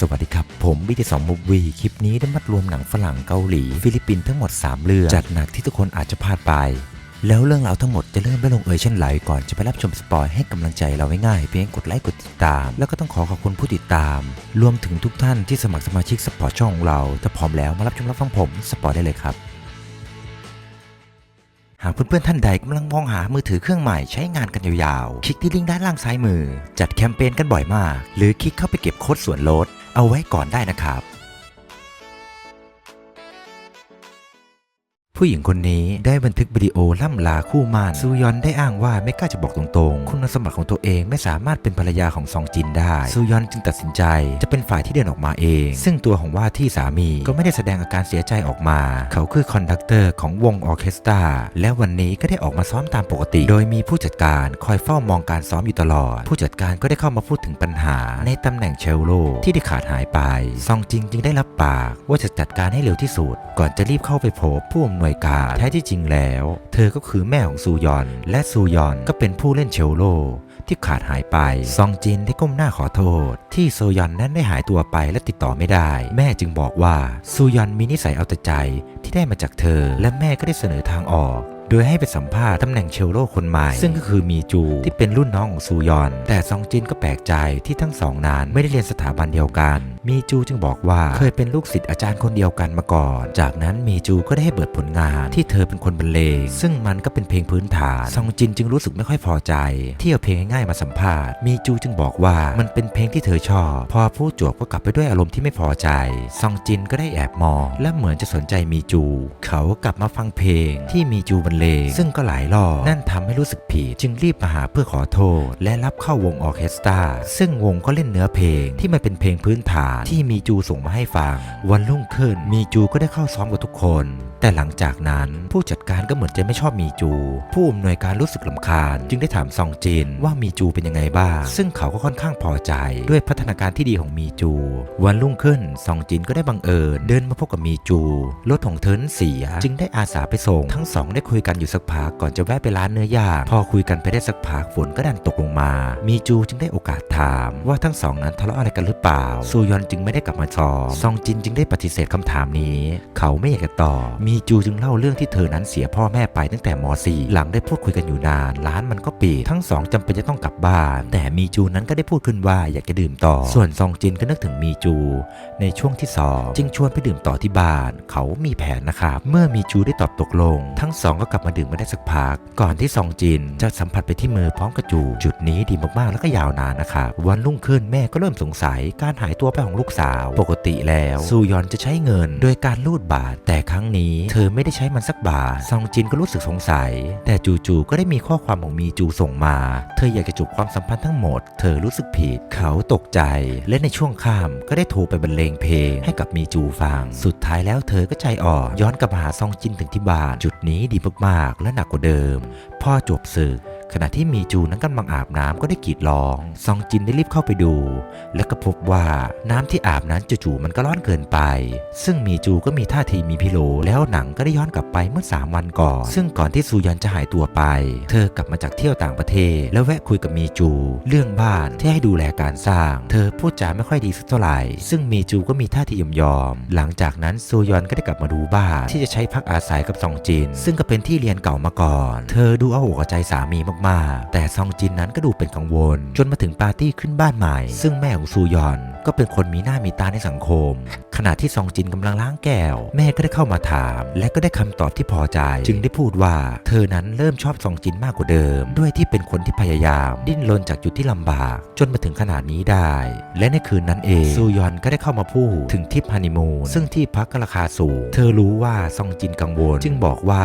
สวัสดีครับ ผมวิทยสองมูฟวี คลิปนี้ได้มัดรวมหนังฝรั่งเกาหลี ฟิลิปปินส์ทั้งหมด 3 เรื่อง จัดหนักที่ทุกคนอาจจะพลาดไป แล้วเรื่องราวทั้งหมดจะเริ่มได้ลงเอยเช่นไรก่อนจะไปรับชมสปอยให้กำลังใจเราง่ายๆเพียงกดไลค์กดติดตาม แล้วก็ต้องขอขอบคุณผู้ติดตาม รวมถึงทุกท่านที่สมัครสมาชิกสปอร์ตช่องของเราถ้าพร้อมแล้วมารับชมรับฟังผมสปอยได้เลยครับหากเพื่อนๆท่านใดกำลังมองหามือถือเครื่องใหม่ใช้งานกันยาวๆ คลิกที่ลิงก์ด้านล่างซ้ายมือ จัดแคมเปญกันบ่อยมาก หรือคลิกเข้าไปเก็บโค้ดส่วนลด เอาไว้ก่อนได้นะครับ ผู้หญิงคนนี้ได้บันทึกวิดีโอล่ำลาคู่หมานซูยอนได้อ้างว่าไม่กล้าจะบอกตรงๆ คุณสมบัติของตัวเองไม่สามารถเป็นภรรยาของซองจินได้ ซูยอนจึงตัดสินใจจะเป็นฝ่ายที่เดินออกมาเอง ซึ่งตัวของว่าที่สามีก็ไม่ได้แสดงอาการเสียใจออกมา เขาคือคอนดักเตอร์ของวงออเคสตราและวันนี้ก็ได้ออกมาซ้อมตามปกติ โดยมีผู้จัดการคอยเฝ้ามองการซ้อมอยู่ตลอด ผู้จัดการก็ได้เข้ามาพูดถึงปัญหา ในตำแหน่งเชลโลที่ได้ขาดหายไป ซองจินจึงได้รับปากว่าจะจัดการให้เร็วที่สุด ก่อนจะรีบเข้าไปพบผู้อำนวยการแท้ที่จริงแล้ว เธอก็คือแม่ของซูยอน และซูยอนก็เป็นผู้เล่นเชลโลที่ขาดหายไป ซองจินได้ก้มหน้าขอโทษ ที่โซยอนนั้นได้หายตัวไปและติดต่อไม่ได้ แม่จึงบอกว่าซูยอนมีนิสัยเอาแต่ใจที่ได้มาจากเธอ และแม่ก็ได้เสนอทางออก โดยให้ไปสัมภาษณ์ตำแหน่งเชลโลคนใหม่ ซึ่งก็คือมีจูที่เป็นรุ่นน้องของซูยอน แต่ซองจินก็แปลกใจที่ทั้งสองนั้นไม่ได้เรียนสถาบันเดียวกัน มีจูจึงบอกว่าเคยเป็นลูกศิษย์อาจารย์คนเดียวกันมาก่อน จากนั้นมีจูก็ได้ให้เปิดผลงานที่เธอเป็นคนบรรเลงซึ่งมันก็เป็นเพลงพื้นฐานซองจินจึงรู้สึกไม่ค่อยพอใจ ที่เอาเพลงง่ายๆมาสัมภาษณ์มีจูจึงบอกว่ามันเป็นเพลงที่เธอชอบ พอผู้จวบก็กลับไปด้วยอารมณ์ที่ไม่พอใจซองจินก็ได้แอบมอง และเหมือนจะสนใจมีจู เขากลับมาฟังเพลงที่มีจูบรรเลง ซึ่งก็หลายรอบนั่นทำให้รู้สึกผิดจึงรีบมาหาเพื่อขอโทษ และรับเข้าวงออเคสตราซึ่งวงก็เล่นเนื้อเพลงที่มันเป็นเพลงพื้นฐานที่มีจูส่งมาให้ฟัง วันรุ่งขึ้นมีจูก็ได้เข้าซ้อมกับทุกคน แต่หลังจากนั้นผู้จัดการก็เหมือนจะไม่ชอบมีจู ผู้อำนวยการรู้สึกลำคาญ จึงได้ถามซองจินว่ามีจูเป็นยังไงบ้าง ซึ่งเขาก็ค่อนข้างพอใจ ด้วยพัฒนาการที่ดีของมีจู วันรุ่งขึ้นซองจินก็ได้บังเอิญเดินมาพบกับมีจูรถของเธอนเสีย จึงได้อาสาไปส่ง ทั้งสองได้คุยกันอยู่สักพักก่อนจะแวะไปร้านเนื้อย่างพอคุยกันไปได้สักพักฝนก็ดันตกลงมา มีจูจึงได้โอกาสถามว่าทั้งสองนั้นทะเลาะอะไรกันหรือเปล่าซูยอนจึงไม่ได้กลับมาซ้อมซองจินจึงได้ปฏิเสธคำถามนี้ เขาไม่อยากจะตอบมีีจูจึงเล่าเรื่องที่เธอนั้นเสียพ่อแม่ไปตั้งแต่ม .4 หลังได้พูดคุยกันอยู่นาน ร้านมันก็ปิดทั้งสองจำเป็นจะต้องกลับบ้าน แต่มีจูนั้นก็ได้พูดขึ้นว่าอยากจะดื่มต่อ ส่วนซองจินก็นึกถึงมีจู ในช่วงที่สองจึงชวนไปดื่มต่อที่บ้าน เขามีแผนนะครับ เมื่อมีจูได้ตอบตกลง ทั้งสองก็กลับมาดื่มมาได้สักพัก ก่อนที่ซองจินจะสัมผัสไปที่มือพร้อมกับจูจุดนี้ดีมากๆแล้วก็ยาวนานนะครับวันรุ่งขึ้นแม่ก็เริ่มสงสัยการหายตัวไปของลูกสาว ปกติแล้วซูยอนจะใช้เงิน โดยการลูดบาทแต่ครั้งนี้เธอไม่ได้ใช้มันสักบาทซองจินก็รู้สึกสงสัย แต่จู่ๆก็ได้มีข้อความของมีจูส่งมา เธออยากจะจบความสัมพันธ์ทั้งหมด เธอรู้สึกผิด เขาตกใจ และในช่วงค่ำก็ได้โทรไปบรรเลงเพลงให้กับมีจูฟัง สุดท้ายแล้วเธอก็ใจอ่อนย้อนกลับมาหาซองจินถึงที่บ้าน จุดนี้ดีมากๆ และหนักกว่าเดิม พ่อจบศึก ขณะที่มีจูนั้นกำลังอาบน้ำก็ได้กรีดร้อง ซองจินได้รีบเข้าไปดู แล้วก็พบว่าน้ำที่อาบนั้นจู่ๆมันก็ร้อนเกินไป ซึ่งมีจูก็มีท่าทีมีพิโลแล้วหนังก็ได้ย้อนกลับไปเมื่อ 3 วันก่อน ซึ่งก่อนที่ซูยันจะหายตัวไป เธอกลับมาจากเที่ยวต่างประเทศ แล้วแวะคุยกับมีจู เรื่องบ้านที่ให้ดูแลการสร้าง เธอพูดจาไม่ค่อยดีสักเท่าไหร่ ซึ่งมีจูก็มีท่าทียอมยอม หลังจากนั้นซูยอนก็ได้กลับมาดูบ้านที่จะใช้พักอาศัยกับซองจิน ซึ่งก็เป็นที่เรียนเก่ามาก่อน เธอดูเอาอกใจสามีมากๆแต่ซองจินนั้นก็ดูเป็นกังวล จนมาถึงปาร์ตี้ขึ้นบ้านใหม่ ซึ่งแม่ของซูยอน ก็เป็นคนมีหน้ามีตาในสังคม ขณะที่ซองจินกำลังล้างแก้ว แม่ก็ได้เข้ามาถาม และก็ได้คำตอบที่พอใจ จึงได้พูดว่า เธอนั้นเริ่มชอบซองจินมากกว่าเดิม ด้วยที่เป็นคนที่พยายาม ดิ้นรนจากจุดที่ลำบาก จนมาถึงขนาดนี้ได้ และในคืนนั้นเองซูยอนก็ได้เข้ามาพูดถึงทริปฮันนีมูนซึ่งที่พักก็ราคาสูง เธอรู้ว่าซองจินกังวล จึงบอกว่า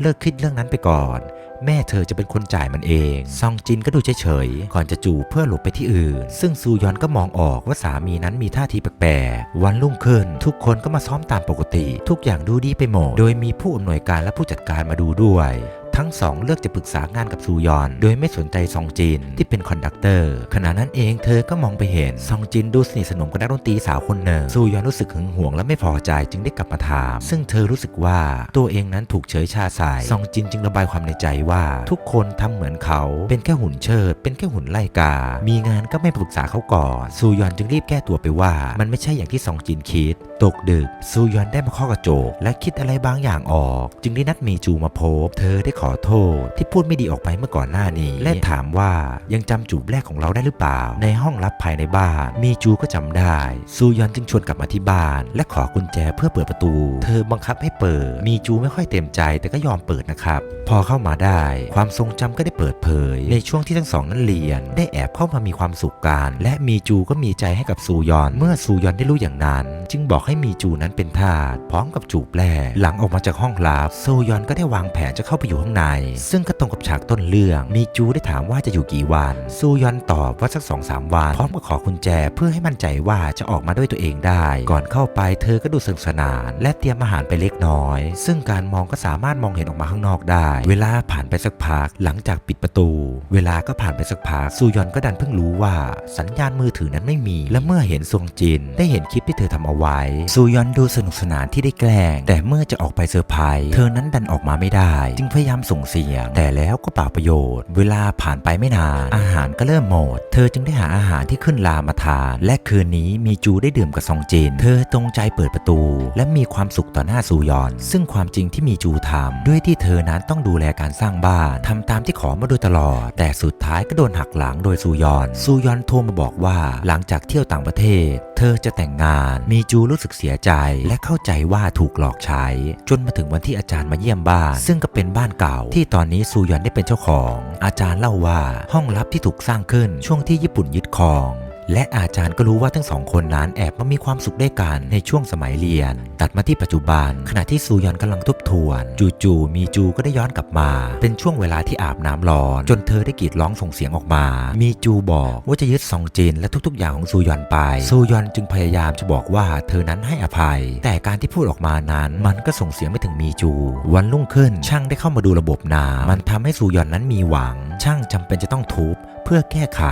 เลิกคิดเรื่องนั้นไปก่อน แม่เธอจะเป็นคนจ่ายมันเอง ซองจินก็ดูเฉยๆ ก่อนจะจูเพื่อหลบไปที่อื่น ซึ่งซูยอนก็มองออกว่าสามีนั้นมีท่าทีแปลกๆ วันรุ่งขึ้น ทุกคนก็มาซ้อมตามปกติ ทุกอย่างดูดีไปหมด โดยมีผู้อำนวยการและผู้จัดการมาดูด้วยทั้งสองเลือกจะปรึกษางานกับซูยอน โดยไม่สนใจซองจินที่เป็นคอนดักเตอร์ขณะนั้นเองเธอก็มองไปเห็นซองจินดูสนิทสนมกับนักดนตรีสาวคนหนึ่งซูยอนรู้สึกหึงหวงและไม่พอใจจึงได้กลับมาถาม ซึ่งเธอรู้สึกว่าตัวเองนั้นถูกเฉยชาใส่ซองจินจึงระบายความในใจว่า ทุกคนทำเหมือนเขาเป็นแค่หุ่นเชิด เป็นแค่หุ่นไล่กา มีงานก็ไม่ปรึกษาเขาก่อนซูยอนจึงรีบแก้ตัวไปว่า มันไม่ใช่อย่างที่ซองจินคิด ตกดึกซูยอนได้มาข้อกระจก และคิดอะไรบางอย่างออก จึงได้นัดมีจูมาพบ เธอได้ขอโทษที่พูดไม่ดีออกไปเมื่อก่อนหน้านี้ และถามว่ายังจำจูบแรกของเราได้หรือเปล่า ในห้องลับภายในบ้าน มีจูก็จำได้ ซูยอนจึงชวนกลับมาที่บ้าน และขอกุญแจเพื่อเปิดประตู เธอบังคับให้เปิด มีจูไม่ค่อยเต็มใจแต่ก็ยอมเปิดนะครับ พอเข้ามาได้ ความทรงจำก็ได้เปิดเผย ในช่วงที่ทั้งสองนั้นเรียน ได้แอบเข้ามามีความสุขกันและมีจูก็มีใจให้กับซูยอน เมื่อซูยอนได้รู้อย่างนั้น จึงบอกให้มีจูนั้นเป็นทาสพร้อมกับจูบแรกหลังออกมาจากห้องลับซูยอนก็ได้วางแผนจะเข้าไปอยู่ข้างใน ซึ่งก็ตรงกับฉากต้นเรื่อง มีจูได้ถามว่าจะอยู่กี่วัน ซูยอนตอบว่าสักสองสามวัน พร้อมกับขอกุญแจเพื่อให้มั่นใจว่าจะออกมาด้วยตัวเองได้ ก่อนเข้าไปเธอก็ดูสนุกสนาน และเตรียมอาหารไปเล็กน้อย ซึ่งการมองก็สามารถมองเห็นออกมาข้างนอกได้ เวลาผ่านไปสักพักหลังจากปิดประตู เวลาก็ผ่านไปสักพักซูยอนก็ดันเพิ่งรู้ว่า สัญญาณมือถือนั้นไม่มี และเมื่อเห็นซวงจิน ได้เห็นคลิปที่เธอทำเอาไว้ ซูยอนดูสนุกสนานที่ได้แกล้ง แต่เมื่อจะออกไปเซอร์ไพรส์เธอนั้นดันออกมาไม่ได้ จึงพยายามส่งเสียง แต่แล้วก็เปล่าประโยชน์ เวลาผ่านไปไม่นาน อาหารก็เริ่มหมด เธอจึงได้หาอาหารที่ขึ้นลามาทาน และคืนนี้มีจูได้ดื่มกับซองจิน เธอตรงใจเปิดประตู และมีความสุขต่อหน้าซูยอน ซึ่งความจริงที่มีจูทำด้วยที่เธอนั้นต้องดูแลการสร้างบ้านทำตามที่ขอมาโดยตลอด แต่สุดท้ายก็โดนหักหลังโดยซูยอน ซูยอนโทรมาบอกว่าหลังจากเที่ยวต่างประเทศ เธอจะแต่งงานมีจูรู้สึกเสียใจ และเข้าใจว่าถูกหลอกใช้ จนมาถึงวันที่อาจารย์มาเยี่ยมบ้าน ซึ่งก็เป็นบ้านเก่า ที่ตอนนี้ซูยอนได้เป็นเจ้าของ อาจารย์เล่าว่าห้องลับที่ถูกสร้างขึ้นช่วงที่ญี่ปุ่นยึดครอง และอาจารย์ก็รู้ว่าทั้งสองคนนั้นแอบมามีความสุขด้วยกันในช่วงสมัยเรียน ตัดมาที่ปัจจุบัน ขณะที่ซูยอนกำลังทบทวน จู่ๆมีจูก็ได้ย้อนกลับมา เป็นช่วงเวลาที่อาบน้ำร้อน จนเธอได้กรีดร้องส่งเสียงออกมา มีจูบอกว่าจะยึดซองจินและทุกๆ อย่างของซูยอนไป ซูยอนจึงพยายามจะบอกว่าเธอนั้นให้อภัย แต่การที่พูดออกมานั้น มันก็ส่งเสียงไม่ถึงมีจู วันรุ่งขึ้นช่างได้เข้ามาดูระบบน้ำมันทำให้ซูยอนนั้นมีหวัง ช่างจำเป็นจะต้องทุบเพื่อแก้ไข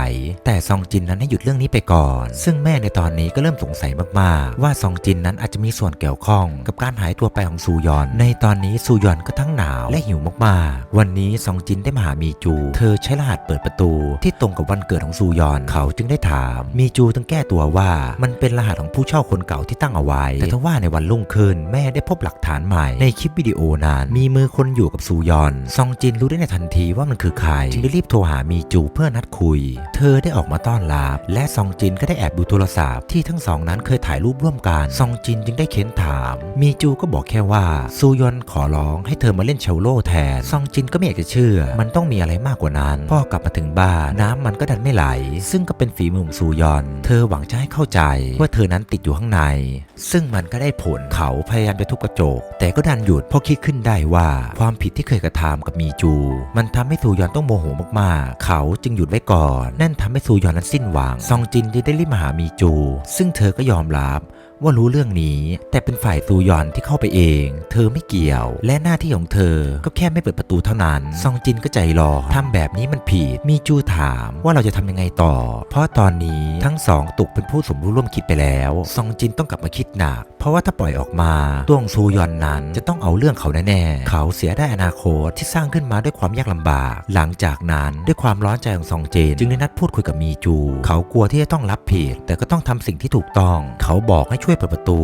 แต่ซองจินนั้นให้หยุดเรื่องนี้ไปก่อน ซึ่งแม่ในตอนนี้ก็เริ่มสงสัยมากๆ ว่าซองจินนั้นอาจจะมีส่วนเกี่ยวข้องกับการหายตัวไปของซูยอน ในตอนนี้ซูยอนก็ทั้งหนาวและหิวมากๆ วันนี้ซองจินได้มาหามีจู เธอใช้รหัสเปิดประตู ที่ตรงกับวันเกิดของซูยอน เขาจึงได้ถาม มีจูต้องแก้ตัวว่า มันเป็นรหัสของผู้เช่าคนเก่าที่ตั้งเอาไว้ แต่ถ้าว่าในวันรุ่งขึ้นแม่ได้พบหลักฐานใหม่ ในคลิปวิดีโอนั้นมีมือคนอยู่กับซูยอน ซองจินรู้ได้ในทันทีว่ามันคือใคร จึงได้รีบโทรหามีจูเพื่อนัดคุย เธอได้ออกมาต้อนรับและซองจินก็ได้แอบดูโทรศัพท์ที่ทั้งสองนั้นเคยถ่ายรูปร่วมกันซองจินจึงได้เค้นถาม มีจูก็บอกแค่ว่าซูยอนขอร้องให้เธอมาเล่นเชลโลแทนซองจินก็ไม่อยากจะเชื่อ มันต้องมีอะไรมากกว่านั้นพ่อกลับมาถึงบ้านน้ำมันก็ดันไม่ไหล ซึ่งก็เป็นฝีมือของซูยอน เธอหวังจะให้เข้าใจว่าเธอนั้นติดอยู่ข้างใน ซึ่งมันก็ได้ผลเขาพยายามจะทุบกระจก แต่ก็ดันหยุดเพราะคิดขึ้นได้ว่า ความผิดที่เคยกระทำกับมีจู มันทำให้ซูยอนต้องโมโหมากๆ เขาจึงหยุดไว้ก่อน นั่นทำให้ซูยอนนั้นสิ้นหวังซองจินจึงได้รีบมาหามีจู ซึ่งเธอก็ยอมรับ ว่ารู้เรื่องนี้ แต่เป็นฝ่ายซูยอนที่เข้าไปเอง เธอไม่เกี่ยว และหน้าที่ของเธอก็แค่ไม่เปิดประตูเท่านั้น ซองจินก็ใจรอทำแบบนี้มันผิด มีจูถามว่าเราจะทำยังไงต่อ เพราะตอนนี้ทั้งสองตกเป็นผู้สมรู้ร่วมคิดไปแล้ว ซองจินต้องกลับมาคิดหนัก เพราะว่าถ้าปล่อยออกมาตัวของซูยอนนั้นจะต้องเอาเรื่องเขาแน่ๆ เขาเสียได้อนาคตที่สร้างขึ้นมาด้วยความยากลำบาก หลังจากนั้นด้วยความร้อนใจของซองเจน จึงได้นัดพูดคุยกับมีจู เขากลัวที่จะต้องรับผิด แต่ก็ต้องทำสิ่งที่ถูกต้อง เขาบอกให้ช่วยเปิดประตู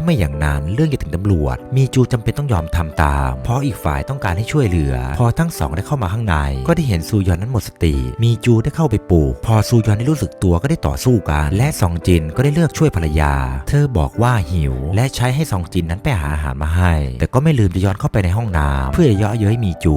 ถ้าไม่อย่างนั้นเรื่องจะถึงตำรวจ มีจูจำเป็นต้องยอมทำตาม เพราะอีกฝ่ายต้องการให้ช่วยเหลือ พอทั้งสองได้เข้ามาข้างใน ก็ได้เห็นซูยอนนั้นหมดสติ มีจูได้เข้าไปปลูก พอซูยอนได้รู้สึกตัวก็ได้ต่อสู้กัน และซองจินก็ได้เลือกช่วยภรรยา เธอบอกว่าหิว และใช้ให้ซองจินนั้นไปหาอาหารมาให้ แต่ก็ไม่ลืมจะย้อนเข้าไปในห้องน้ำเพื่อเยาะเย้ยมีจู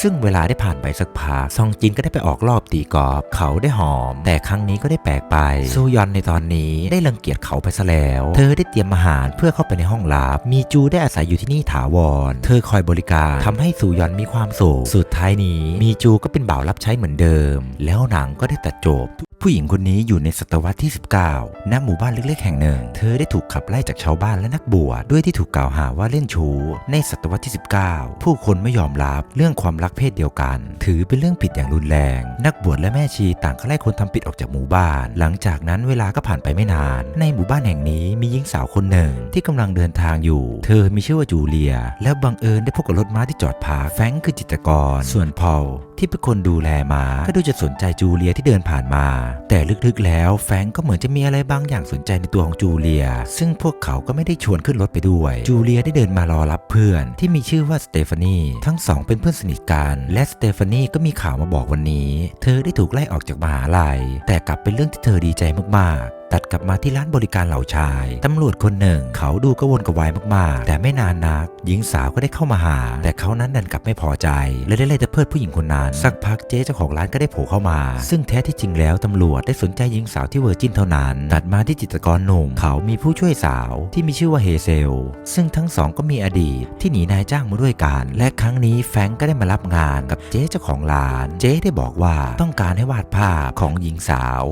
ซึ่งเวลาได้ผ่านไปสักพักซองจินก็ได้ไปออกรอบตีกอล์ฟเขาได้หอม แต่ครั้งนี้ก็ได้แปลกไปซูยอนในตอนนี้ได้รังเกียจเขาไปซะแล้ว เธอได้เตรียมอาหารเพื่อเข้าไปในห้องลับมีจูได้อาศัยอยู่ที่นี่ถาวร เธอคอยบริการทำให้ซูยอนมีความสุข สุดท้ายนี้มีจูก็เป็นบ่าวรับใช้เหมือนเดิม แล้วหนังก็ได้ตัดจบผู้หญิงคนนี้อยู่ในศตวรรษที่ 19 ณ หมู่บ้านเล็กๆ แห่งหนึ่ง เธอได้ถูกขับไล่จากชาวบ้านและนักบวชด้วยที่ถูกกล่าวหาว่าเล่นชู้ ในศตวรรษที่ 19 ผู้คนไม่ยอมรับเรื่องความรักเพศเดียวกัน ถือเป็นเรื่องผิดอย่างรุนแรง นักบวชและแม่ชีต่างก็ไล่คนทำผิดออกจากหมู่บ้าน หลังจากนั้นเวลาก็ผ่านไปไม่นาน ในหมู่บ้านแห่งนี้มีหญิงสาวคนหนึ่งที่กำลังเดินทางอยู่ เธอมีชื่อว่าจูเลีย และบังเอิญได้พบกับรถม้าที่จอดพักแฟงคือจิตรกร ส่วนพอลที่เป็นคนดูแลมาก็ดูจะสนใจจูเลียที่เดินผ่านมา แต่ลึกๆแล้วแฟงก์ก็เหมือนจะมีอะไรบางอย่างสนใจในตัวของจูเลีย ซึ่งพวกเขาก็ไม่ได้ชวนขึ้นรถไปด้วย จูเลียได้เดินมารอรับเพื่อน ที่มีชื่อว่าสเตฟานีทั้งสองเป็นเพื่อนสนิทกัน และสเตฟานีก็มีข่าวมาบอกวันนี้ เธอได้ถูกไล่ออกจากมหาลัย แต่กลับเป็นเรื่องที่เธอดีใจมากๆ ตัดกลับมาที่ร้านบริการเหล่าชาย ตำรวจคนหนึ่ง เขาดูกระวนกระวายมากๆ แต่ไม่นานนัก หญิงสาวก็ได้เข้ามาหา แต่เขานั้นดันกลับไม่พอใจและได้ไล่จะเพิดผู้หญิงคนนั้น สักพักเจ๊เจ้าของร้านก็ได้โผล่เข้ามา ซึ่งแท้ที่จริงแล้วตำรวจได้สนใจหญิงสาวที่เวอร์จินเท่านั้น ตัดมาที่จิตรกรหนุ่ม เขามีผู้ช่วยสาวที่มีชื่อว่าเฮเซล ซึ่งทั้งสองก็มีอดีตที่หนีนายจ้างมาด้วยกัน และครั้งนี้แฟงก็ได้มารับงานกับเจ๊เจ้าของร้าน เจ๊ได้บอกว่าต้องการให้วาดภาพของหญิงสาว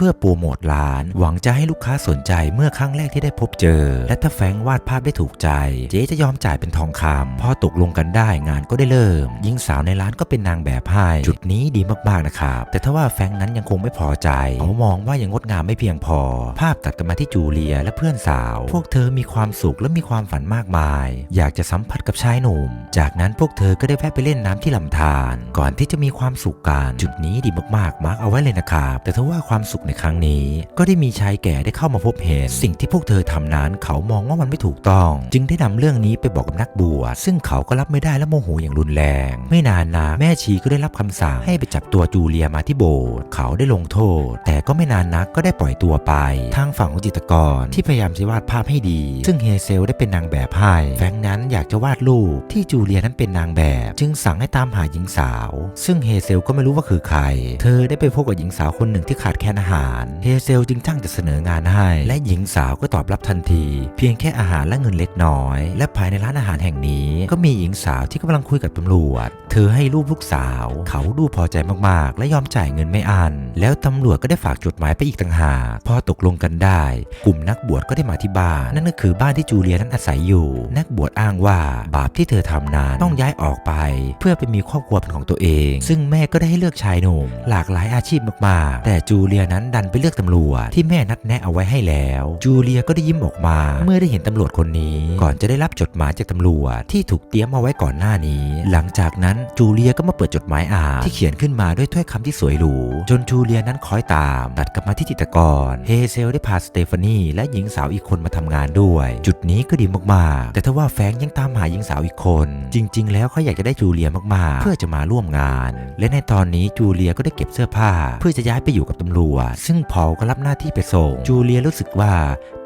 เพื่อโปรโมทร้าน หวังจะให้ลูกค้าสนใจเมื่อครั้งแรกที่ได้พบเจอ และถ้าแฟงวาดภาพได้ถูกใจ เจ๊จะยอมจ่ายเป็นทองคำพอตกลงกันได้งานก็ได้เริ่มหญิงสาวในร้านก็เป็นนางแบบให้จุดนี้ดีมากๆนะครับแต่ถ้าว่าแฟงนั้นยังคงไม่พอใจเขามองว่ายังงดงามไม่เพียงพอ ภาพตัดกันมาที่จูเลียและเพื่อนสาว พวกเธอมีความสุขและมีความฝันมากมาย อยากจะสัมผัสกับชายหนุ่ม จากนั้นพวกเธอก็ได้แวะไปเล่นน้ำที่ลำธารก่อนที่จะมีความสุขกันจุดนี้ดีมากๆมาร์กเอาไว้เลยนะครับแต่ถ้าว่าความสุขในครั้งนี้ ก็ได้มีชายแก่ได้เข้ามาพบเห็น สิ่งที่พวกเธอทำนั้นเขามองว่ามันไม่ถูกต้อง จึงได้นำเรื่องนี้ไปบอกกับนักบวชซึ่งเขาก็รับไม่ได้และโมโหอย่างรุนแรง ไม่นานนะแม่ชีก็ได้รับคำสั่งให้ไปจับตัวจูเลียมาที่โบสถ์เขาได้ลงโทษ แต่ก็ไม่นานนักก็ได้ปล่อยตัวไป ทางฝั่งของจิตกรที่พยายามจะวาดภาพให้ดี ซึ่งเฮเซลได้เป็นนางแบบให้แฟงนั้นอยากจะวาดรูปที่จูเลียนั้นเป็นนางแบบ จึงสั่งให้ตามหาหญิงสาว ซึ่งเฮเซลก็ไม่รู้ว่าคือใคร เธอได้ไปพบกับหญิงสาวคนหนึ่งที่ขาดแคลนอาหาร เฮเซลจึงจ้างจะเสนองานให้ และหญิงสาวก็ตอบรับทันที เพียงแค่อาหารและเงินเล็กน้อย และภายในร้านอาหารแห่งนี้ ก็มีหญิงสาวที่กำลังคุยกับตำรวจ เธอให้รูปลูกสาว เขาดูพอใจมากๆ และยอมจ่ายเงินไม่อัน แล้วตำรวจก็ได้ฝากจดหมายไปอีกต่างหากพอตกลงกันได้ กลุ่มนักบวชก็ได้มาที่บ้าน นั่นก็คือบ้านที่จูเลียนั้นอาศัยอยู่ นักบวชอ้างว่าบาปที่เธอทำนั้นต้องย้ายออกไป เพื่อไปมีครอบครัวเป็นของตัวเอง ซึ่งแม่ก็ได้ให้เลือกชายหนุ่มหลากหลายอาชีพมากๆ แต่จูเลียนั้นดันไปเลือกตำรวจที่แม่นัดแนะเอาไว้ให้แล้ว จูเลียก็ได้ยิ้มออกมา เมื่อได้เห็นตำรวจคนนี้ ก่อนจะได้รับจดหมายจากตำรวจที่ถูกเตรียมเอาไว้ก่อนหน้านี้ หลังจากนั้นจูเลียก็มาเปิดจดหมายอ่านที่เขียนขึ้นมาด้วยถ้อยคำที่สวยหรูจนจูเลียนั้นคอยตามตัดกลับมาที่จิตกรเฮเซลได้พาสเตฟานีและหญิงสาวอีกคนมาทำงานด้วย จุดนี้ก็ดีมากๆ แต่ถ้าว่าแฟงยังตามหาหญิงสาวอีกคน จริง ๆ แล้วเขาอยากจะได้จูเลียมากๆ เพื่อจะมาร่วมงาน และในตอนนี้จูเลียก็ได้เก็บเสื้อผ้า เพื่อจะย้ายไปอยู่กับตำรวจซึ่งพอลก็รับหน้าที่ไปส่ง จูเลียรู้สึกว่า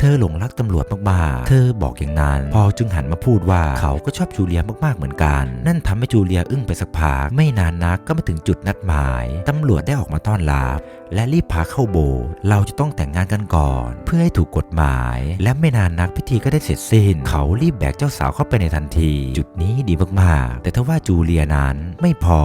เธอหลงรักตำรวจมากๆ เธอบอกอย่างนั้น พอจึงหันมาพูดว่าเขาก็ชอบจูเลียมากๆเหมือนกัน นั่นทำให้จูเลียอึ้งไปสักพักไม่นานนักก็มาถึงจุดนัดหมายตำรวจได้ออกมาต้อนรับและรีบพาเข้าโบสถ์เราจะต้องแต่งงานกันก่อน เพื่อให้ถูกกฎหมาย และไม่นานนักพิธีก็ได้เสร็จสิ้น เขารีบแบกเจ้าสาวเข้าไปในทันที จุดนี้ดีมากๆ แต่ถ้าว่าจูเลียนั้นไม่พอ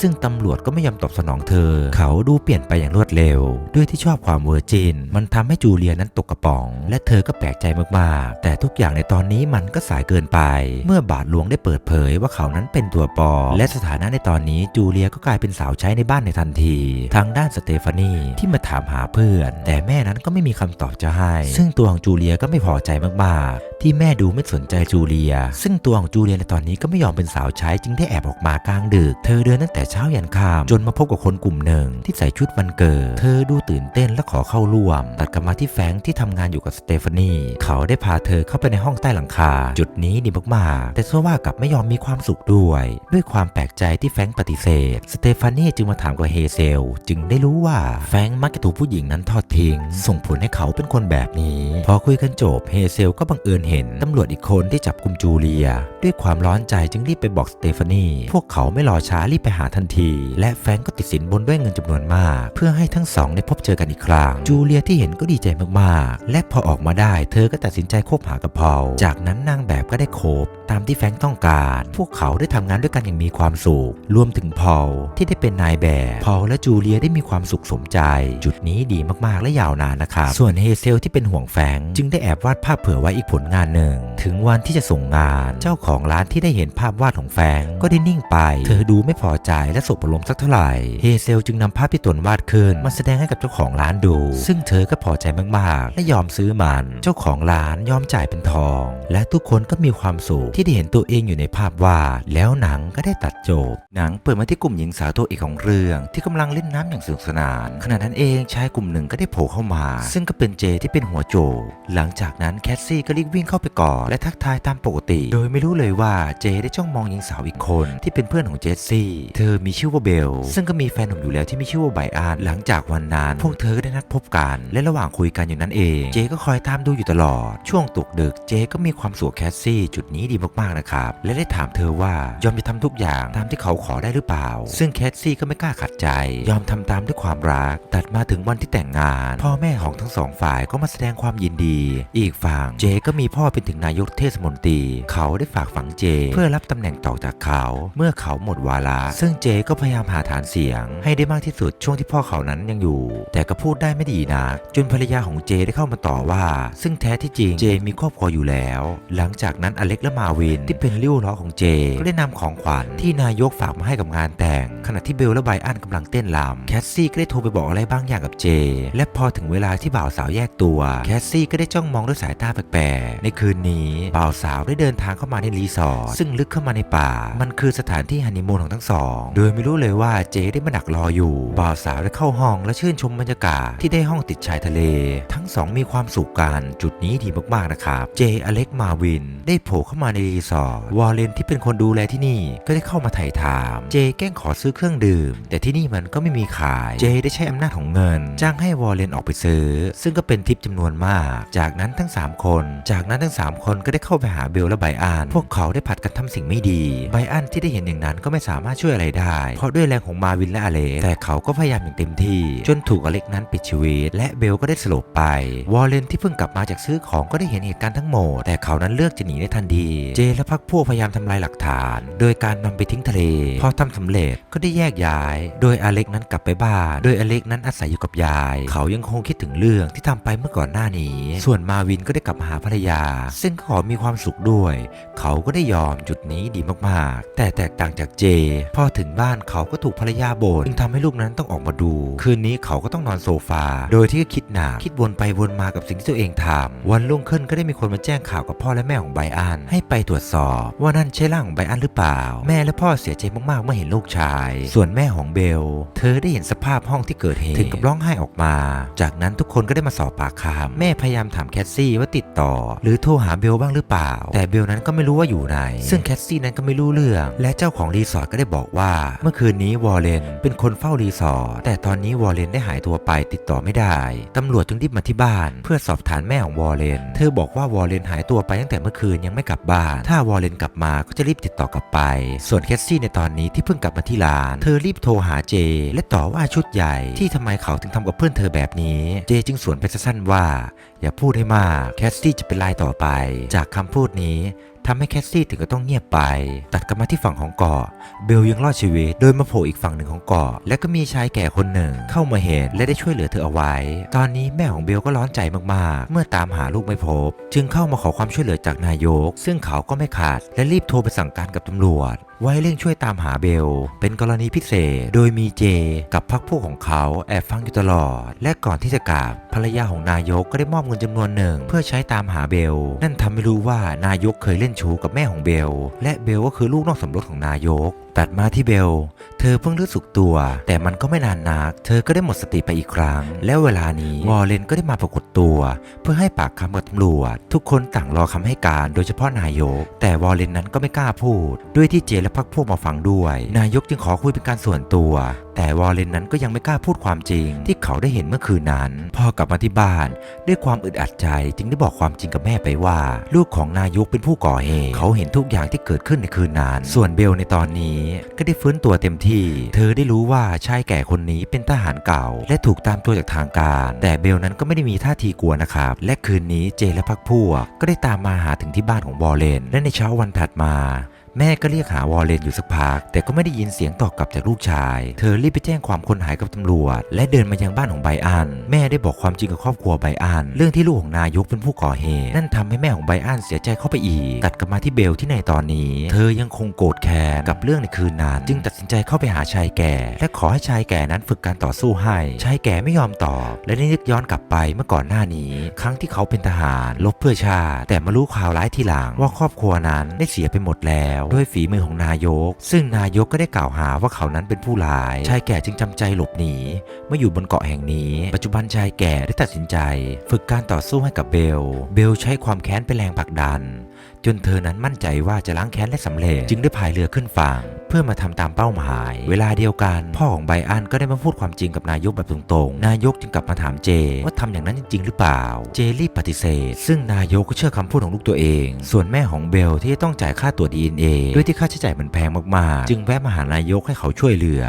ซึ่งตำรวจก็ไม่ยอมตอบสนองเธอ เขาดูเปลี่ยนไปอย่างรวดเร็ว ด้วยที่ชอบความเวอร์จิน มันทำให้จูเลียนั้นตกกระป๋อง และเธอก็แปลกใจมากๆ แต่ทุกอย่างในตอนนี้มันก็สายเกินไป เมื่อบาทหลวงได้เปิดเผยว่าเขานั้นเป็นตัวปลอมและสถานะในตอนนี้จูเลียก็กลายเป็นสาวใช้ในบ้านในทันที ทางด้านสเตฟานีที่มาถามหาเพื่อน แต่แม่นั้นก็ไม่มีคำตอบจะให้ ซึ่งตัวของจูเลียก็ไม่พอใจมากๆ ที่แม่ดูไม่สนใจจูเลีย ซึ่งตัวของจูเลียในตอนนี้ก็ไม่ยอมเป็นสาวใช้จึงได้แอบออกมากลางดึก เธอเดินตั้งแต่เช้ายันค่ำจนมาพบกับคนกลุ่มหนึ่งที่ใส่ชุดวันเกิด เธอดูตื่นเต้นและขอเข้าร่วม ตัดกลับมาที่แฟงที่ทำงานอยู่กับสเตฟานีเขาได้พาเธอเข้าไปในห้องใต้หลังคา จุดนี้ดีมากๆ แต่เชื่อว่ากลับไม่ยอมมีความสุขด้วย ด้วยความแปลกใจที่แฟงปฏิเสธ สเตฟานีจึงมาถามกับเฮเซล จึงได้รู้ว่าแฟงมักจะถูกผู้หญิงนั้นทอดทิ้ง ส่งผลให้เขาเป็นคนแบบนี้ พอคุยกันจบเฮเซลก็บังเอิญเห็นตำรวจอีกคนที่จับกุมจูเลีย ด้วยความร้อนใจจึงรีบไปบอกสเตฟานีพวกเขาไม่รอช้ารีบไปหาทันที และแฟงก็ติดสินบนด้วยเงินจำนวนมาก เพื่อให้ทั้งสองได้พบเจอกันอีกครั้งจูเลียที่เห็นก็ดีใจมากๆ และพอออกอกมาได้ เธอก็ตัดสินใจคบหากับพอลจากนั้นนางแบบก็ได้โคบตามที่แฟงต้องการ พวกเขาได้ทำงานด้วยกันอย่างมีความสุข รวมถึงพอลที่ได้เป็นนายแบบ พอลและจูเลียได้มีความสุขสมใจ จุดนี้ดีมากๆและยาวนานนะครับ ส่วนเฮเซลที่เป็นห่วงแฟงจึงได้แอบวาดภาพเผื่อไว้อีกผลงานหนึ่ง ถึงวันที่จะส่งงาน เจ้าของร้านที่ได้เห็นภาพวาดของแฟงก็ได้นิ่งไป เธอดูไม่พอใจและสบอารมณ์สักเท่าไหร่ เฮเซลจึงนำภาพที่ตนวาดขึ้นมาแสดงให้กับเจ้าของร้านดู ซึ่งเธอก็พอใจมากๆ และยอมซื้อมัน เจ้าของร้านยอมจ่ายเป็นทอง และทุกคนก็มีความสุขที่ได้เห็นตัวเองอยู่ในภาพวาดแล้วหนังก็ได้ตัดจบ หนังเปิดมาที่กลุ่มหญิงสาวตัวเอกของเรื่อง ที่กำลังเล่นน้ำอย่างสนุกสนาน ขณะนั้นเองชายกลุ่มหนึ่งก็ได้โผล่เข้ามา ซึ่งก็เป็นเจที่เป็นหัวโจกหลังจากนั้นแคสซี่ก็รีบวิ่งเข้าไปกอดและทักทายตามปกติ โดยไม่รู้เลยว่าเจได้จ้องมองหญิงสาวอีกคนที่เป็นเพื่อนของเจสซี่ เธอมีชื่อว่าเบล ซึ่งก็มีแฟนหนุ่มอยู่แล้วที่มีชื่อว่าไบอานหลังจากวันนั้น พวกเธอก็ได้นัดพบกัน และระหว่างคุยกันอยู่นั้นเอง เจก็คอยตามดูอยู่ตลอด ช่วงตกดึกเจก็มีความสุขแคสซี่ จุดนี้ดีมากๆนะครับ และได้ถามเธอว่ายอมจะทำทุกอย่างตามที่เขาขอได้หรือเปล่า ซึ่งแคสซี่ก็ไม่กล้าขัดใจ ยอมทำตามด้วยความรัก ตัดมาถึงวันที่แต่งงาน พ่อแม่ของทั้งสองฝ่ายก็มาแสดงความยินดี อีกฝั่งเจก็มีพ่อเป็นถึงนายกเทศมนตรี เขาได้ฝากฝังเจ เพื่อรับตำแหน่งต่อจากเขา เมื่อเขาหมดวาระซึ่งเจก็พยายามหาฐานเสียง ให้ได้มากที่สุดช่วงที่พ่อเขานั้นยังอยู่ แต่ก็พูดได้ไม่ดีนักจนภรรยาของเจได้เข้ามาต่อว่าซึ่งแท้ที่จริงเจมีครอบครัวอยู่แล้ว หลังจากนั้นอเล็กและมาวินที่เป็นริ้วล้อของเจก็ได้นำของขวัญที่นายกฝากมาให้กับงานแต่ง ขณะที่เบลและไบอันกำลังเต้นรำแคสซี่ก็ได้โทรไปบอกอะไรบางอย่างกับเจ และพอถึงเวลาที่บ่าวสาวแยกตัว แคสซี่ก็ได้จ้องมองด้วยสายตาแปลกๆในคืนนี้บ่าวสาวได้เดินทางเข้ามาในรีสอร์ทซึ่งลึกเข้ามาในป่า มันคือสถานที่ฮันนีมูนของทั้งสอง โดยไม่รู้เลยว่าเจได้มาดักรออยู่บ่าวสาวได้เข้าห้องและชื่นชมบรรยากาศที่ได้ห้องติดชายทะเล ทั้งสองมีความสุขกันจุดนี้ดีมากๆนะครับ เจอเล็กมาวิน ได้โผล่เข้ามาในรีสอร์ทวอลเลนที่เป็นคนดูแลที่นี่ก็ได้เข้ามาไถ่ถาม เจแกล้งขอซื้อเครื่องดื่ม แต่ที่นี่มันก็ไม่มีขาย เจได้ใช้อำนาจของเงิน จ้างให้วอลเลนออกไปซื้อ ซึ่งก็เป็นทิปจำนวนมาก จากนั้นทั้ง 3 คน จากนั้นทั้ง 3 คนก็ได้เข้าไปหาเบลและไบอันพวกเขาได้ผัดกันทำสิ่งไม่ดีไบอันที่ได้เห็นอย่างนั้นก็ไม่สามารถช่วยอะไรได้ เพราะด้วยแรงของมาวินและอเล็กแต่เขาก็พยายามอย่างเต็มที่ จนถูกอเล็กนั้นปิดชีวิต และเบลก็ได้สลบไปวอลเลนที่เพิ่งกลับมาจากซื้อของก็ได้เห็นเหตุการณ์ทั้งหมด แต่เขานั้นเลือกจะหนีในทันที เจและพักพวกพยายามทำลายหลักฐาน โดยการนำไปทิ้งทะเล พอทำสำเร็จก็ได้แยกย้าย โดยอเล็กนั้นกลับไปบ้าน โดยอเล็กนั้นอาศัยอยู่กับยาย เขายังคงคิดถึงเรื่องที่ทำไปเมื่อก่อนหน้านี้ ส่วนมาวินก็ได้กลับมาหาภรรยา ซึ่งก็ขอมีความสุขด้วย เขาก็ได้ยอมจุดนี้ดีมากๆ แต่แตกต่างจากเจ พอถึงบ้านเขาก็ถูกภรรยาบ่นจึงทำให้ลูกนั้นต้องออกมาดู คืนนี้เขาก็ต้องนอนโซฟา โดยที่คิดหนักคิดวนไปวนมากับสิ่งที่ตัวเองทำวันรุ่งขึ้นก็ได้มีคนมาแจ้งข่าวกับพ่อและแม่ของไบอันให้ไปตรวจสอบ ว่านั่นใช่ร่างของไบอันหรือเปล่า แม่และพ่อเสียใจมากๆเมื่อเห็นลูกชาย ส่วนแม่ของเบล เธอได้เห็นสภาพห้องที่เกิดเหตุถึงกับร้องไห้ออกมา จากนั้นทุกคนก็ได้มาสอบปากคำแม่พยายามถามแคสซี่ว่าติดต่อ หรือโทรหาเบลบ้างหรือเปล่า แต่เบลนั้นก็ไม่รู้ว่าอยู่ไหน ซึ่งแคสซี่นั้นก็ไม่รู้เรื่อง และเจ้าของรีสอร์ทก็ได้บอกว่า เมื่อคืนนี้วอลเลนเป็นคนเฝ้ารีสอร์ทแต่ตอนนี้วอลเลนได้หายตัวไปติดต่อไม่ได้ตำรวจจึงรีบมาที่บ้าน เพื่อสอบถานแม่ของวอลเลน เธอบอกว่าวอลเลนหายตัวไปตั้งแต่เมื่อคืนยังไม่กลับบ้าน ถ้าวอลเลนกลับมาก็จะรีบติดต่อกลับไป ส่วนแคสซี่ในตอนนี้ที่เพิ่งกลับมาที่ร้าน เธอรีบโทรหาเจ และต่อว่าชุดใหญ่ที่ทำไมเขาถึงทำกับเพื่อนเธอแบบนี้ เจจึงสวนไปสั้นๆว่า อย่าพูดให้มาก แคสซี่จะเป็นลายต่อไป จากคำพูดนี้ ทำให้แคสซี่ถึงก็ต้องเงียบไป ตัดกลับมาที่ฝั่งของเกาะ เบลยังรอดชีวิต โดยมาโผล่อีกฝั่งหนึ่งของเกาะ และก็มีชายแก่คนหนึ่ง เข้ามาเห็นและได้ช่วยเหลือเธอเอาไว้ ตอนนี้แม่ของเบลก็ร้อนใจมากๆ เมื่อตามหาลูกไม่พบ จึงเข้ามาขอความช่วยเหลือจากนายก ซึ่งเขาก็ไม่ขาด และรีบโทรไปสั่งการกับตำรวจไว้เร่งช่วยตามหาเบล เป็นกรณีพิเศษ โดยมีเจกับพักพวกของเขาแอบฟังอยู่ตลอด และก่อนที่จะกลับภรรยาของนายกก็ได้มอบเงินจำนวนหนึ่ง เพื่อใช้ตามหาเบล นั่นทำให้รู้ว่านายกเคยเล่นชู้กับแม่ของเบล และเบลก็คือลูกนอกสมรสของนายก ตัดมาที่เบล เธอเพิ่งรู้สึกตัว แต่มันก็ไม่นานนัก เธอก็ได้หมดสติไปอีกครั้ง แล้วเวลานี้วอลเลนก็ได้มาปรากฏตัว เพื่อให้ปากคำกับตำรวจ ทุกคนต่างรอคำให้การโดยเฉพาะนายก แต่วอลเลนนั้นก็ไม่กล้าพูด ด้วยที่เจและพักพวกมาฟังด้วย นายกจึงขอคุยเป็นการส่วนตัว แต่วอลเลนนั้นก็ยังไม่กล้าพูดความจริง ที่เขาได้เห็นเมื่อคืนนั้น พอกลับมาที่บ้าน ด้วยความอึดอัดใจจึงได้บอกความจริงกับแม่ไปว่า ลูกของนายกเป็นผู้ก่อเหตุเขาเห็นทุกอย่างที่เกิดขึ้นในคืนนั้น ส่วนเบลในตอนนี้ก็ได้ฟื้นตัวเต็มที่ เธอได้รู้ว่าชายแก่คนนี้เป็นทหารเก่า และถูกตามตัวจากทางการ แต่เบลนั้นก็ไม่ได้มีท่าทีกลัวนะครับ และคืนนี้เจและพักพวกก็ได้ตามมาหาถึงที่บ้านของวอลเลน และในเช้าวันถัดมา แม่ก็เรียกหาวอลเลนอยู่สักพัก แต่ก็ไม่ได้ยินเสียงตอบกลับจากลูกชาย เธอรีบไปแจ้งความคนหายกับตำรวจ และเดินมายังบ้านของไบอัน แม่ได้บอกความจริงกับครอบครัวไบอัน เรื่องที่ลูกของนายกเป็นผู้ก่อเหตุ นั่นทำให้แม่ของไบอันเสียใจเข้าไปอีก ตัดกลับมาที่เบลที่ในตอนนี้ เธอยังคงโกรธแค้นกับเรื่องในคืนนั้น จึงตัดสินใจเข้าไปหาชายแก่ และขอให้ชายแก่นั้นฝึกการต่อสู้ให้ ชายแก่ไม่ยอมตอบ และได้นึกย้อนกลับไปเมื่อก่อนหน้านี้ ครั้งที่เขาเป็นทหารลบเพื่อชาติ แต่มารู้ข่าวร้ายทีหลังว่าครอบครัวนั้นได้เสียไปหมดแล้วด้วยฝีมือของนายก ซึ่งนายกก็ได้กล่าวหาว่าเขานั้นเป็นผู้ร้าย ชายแก่จึงจำใจหลบหนีเมื่ออยู่บนเกาะแห่งนี้ ปัจจุบันชายแก่ได้ตัดสินใจ ฝึกการต่อสู้ให้กับเบล เบลใช้ความแค้นเป็นแรงผลักดัน จนเธอนั้นมั่นใจว่าจะล้างแค้นได้สำเร็จ จึงได้พายเรือขึ้นฝั่ง เพื่อมาทำตามเป้าหมาย เวลาเดียวกัน พ่อของไบอันก็ได้มาพูดความจริงกับนายกแบบตรงๆ นายกจึงกลับมาถามเจ ว่าทำอย่างนั้นจริง ๆ หรือเปล่า เจรีบปฏิเสธ ซึ่งนายกก็เชื่อคำพูดของลูกตัวเอง ส่วนแม่ของเบลที่ต้องจ่ายค่าตรวจ DNA ด้วยที่ค่าใช้จ่ายมันแพงมากๆ จึงแวะมาหานายกให้เขาช่วยเหลือ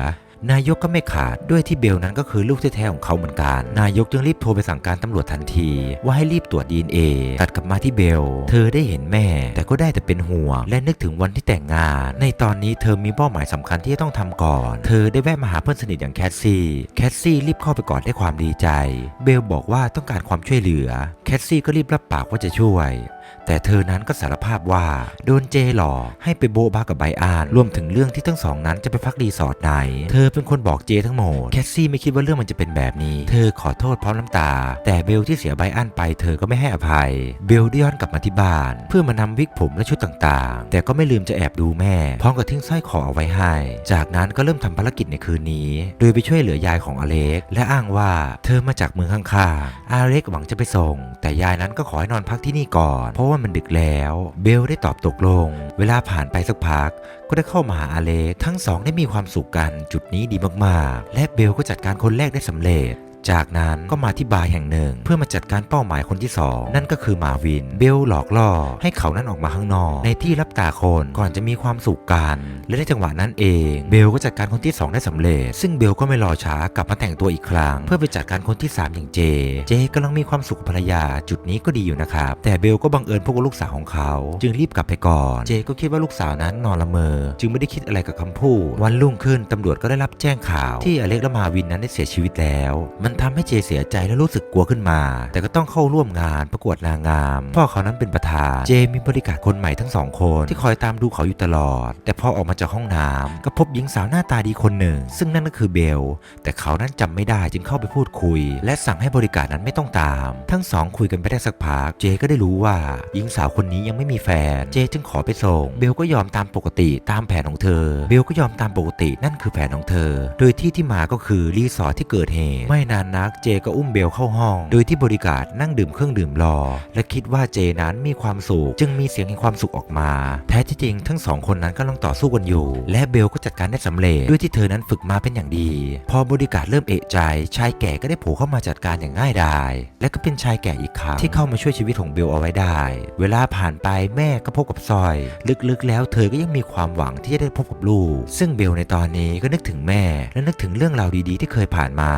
นายกก็ไม่ขาดด้วยที่เบลนั้นก็คือลูกแท้ๆของเขาเหมือนกัน นายกจึงรีบโทรไปสั่งการตำรวจทันที ว่าให้รีบตรวจ DNA ตัดกลับมาที่เบล เธอได้เห็นแม่ แต่ก็ได้แต่เป็นห่วง และนึกถึงวันที่แต่งงาน ในตอนนี้เธอมีเป้าหมายสำคัญที่จะต้องทำก่อน เธอได้แวะมาหาเพื่อนสนิทอย่างแคสซี่ แคสซี่รีบเข้าไปกอดด้วยความดีใจ เบลบอกว่าต้องการความช่วยเหลือ แคสซี่ก็รีบรับปากว่าจะช่วย แต่เธอนั้นก็สารภาพว่าโดนเจหลอกให้ไปโบะบ้ากับไบอานรวมถึงเรื่องที่ทั้งสองนั้นจะไปพักรีสอร์ทไหน เธอเป็นคนบอกเจทั้งหมดแคสซี่ไม่คิดว่าเรื่องมันจะเป็นแบบนี้ เธอขอโทษพร้อมน้ำตา แต่เบลที่เสียไบอันไปเธอก็ไม่ให้อภัย เบลได้ย้อนกลับมาที่บ้าน เพื่อมานำวิกผมและชุดต่างๆ แต่ก็ไม่ลืมจะแอบดูแม่พร้อมกับทิ้งสร้อยคอเอาไว้ให้ จากนั้นก็เริ่มทำภารกิจในคืนนี้ โดยไปช่วยเหลือยายของอเล็ก และอ้างว่าเธอมาจากเมืองข้างๆ อเล็กหวังจะไปส่ง แต่ยายนั้นก็ขอให้นอนพักที่นี่ก่อน เพราะว่ามันดึกแล้ว เบลได้ตอบตกลง เวลาผ่านไปสักพัก ก็ได้เข้ามาหาอเล็กทั้งสองได้มีความสุขกันจุดนี้ดีมากๆ และเบลก็จัดการคนแรกได้สำเร็จ จากนั้นก็มาที่บาร์แห่งหนึ่ง เพื่อมาจัดการเป้าหมายคนที่สองนั่นก็คือมาวิน เบลหลอกล่อ ให้เขานั้นออกมาข้างนอก ในที่รับตาคนก่อนจะมีความสุขกัน และในจังหวะนั้นเอง เบลก็จัดการคนที่สองได้สำเร็จ ซึ่งเบลก็ไม่รอช้ากลับมาแต่งตัวอีกครั้ง เพื่อไปจัดการคนที่สามอย่างเจ เจกำลังมีความสุขภรรยาจุดนี้ก็ดีอยู่นะครับ แต่เบลก็บังเอิญพบกับลูกสาวของเขา จึงรีบกลับไปก่อน เจก็คิดว่าลูกสาวนั้นนอนละเมอ จึงไม่ได้คิดอะไรกับคำพูด วันรุ่งขึ้นตำรวจก็ได้รับแจ้งข่าวที่อเล็กและมาวินนั้นได้เสียชีวิตแล้วมันทำให้เจเสียใจและรู้สึกกลัวขึ้นมา แต่ก็ต้องเข้าร่วมงานประกวดนางงาม พ่อเขานั้นเป็นประธาน เจมีบริการคนใหม่ทั้งสองคนที่คอยตามดูเขาอยู่ตลอด แต่พอออกมาจากห้องน้ำก็พบหญิงสาวหน้าตาดีคนหนึ่ง ซึ่งนั่นก็คือเบล แต่เขานั้นจำไม่ได้จึงเข้าไปพูดคุย และสั่งให้บริการนั้นไม่ต้องตาม ทั้งสองคุยกันไปได้สักพัก เจก็ได้รู้ว่าหญิงสาวคนนี้ยังไม่มีแฟน เจจึงขอไปส่ง เบลก็ยอมตามปกติตามแผนของเธอ เบลก็ยอมตามปกตินั่นคือแผนของเธอ โดยที่ที่มาก็คือรีสอร์ทที่เกิดเหตุไม่นานนักเจก็อุ้มเบลเข้าห้อง โดยที่บริการนั่งดื่มเครื่องดื่มรอ และคิดว่าเจนั้นมีความสุขจึงมีเสียงแห่งความสุขออกมา แท้ที่จริงทั้งสองคนนั้นกำลังต่อสู้กันอยู่ และเบลก็จัดการได้สำเร็จด้วยที่เธอนั้นฝึกมาเป็นอย่างดี พอบริการเริ่มเอะใจชายแก่ก็ได้โผล่เข้ามาจัดการอย่างง่ายดายและก็เป็นชายแก่อีกครั้งที่เข้ามาช่วยชีวิตของเบลเอาไว้ได้ เวลาผ่านไปแม่ก็พบกับซอย ลึกๆ แล้วเธอก็ยังมีความหวังที่จะได้พบกับลูก ซึ่งเบลในตอนนี้ก็นึกถึงแม่และนึกถึงเรื่องราวดีๆ ที่เคยผ่านมา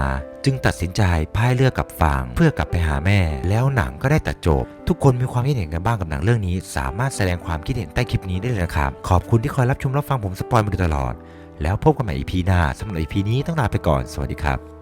จึงตัดสินใจพายเรือกลับฝั่งเพื่อกลับไปหาแม่ แล้วหนังก็ได้ตัดจบ ทุกคนมีความคิดเห็นกันบ้างกับหนังเรื่องนี้ สามารถแสดงความคิดเห็นใต้คลิปนี้ได้เลยนะครับ ขอบคุณที่คอยรับชมรับฟังผมสปอยมาโดยตลอด แล้วพบกันใหม่ EP หน้าสำหรับ EP นี้ต้องลาไปก่อนสวัสดีครับ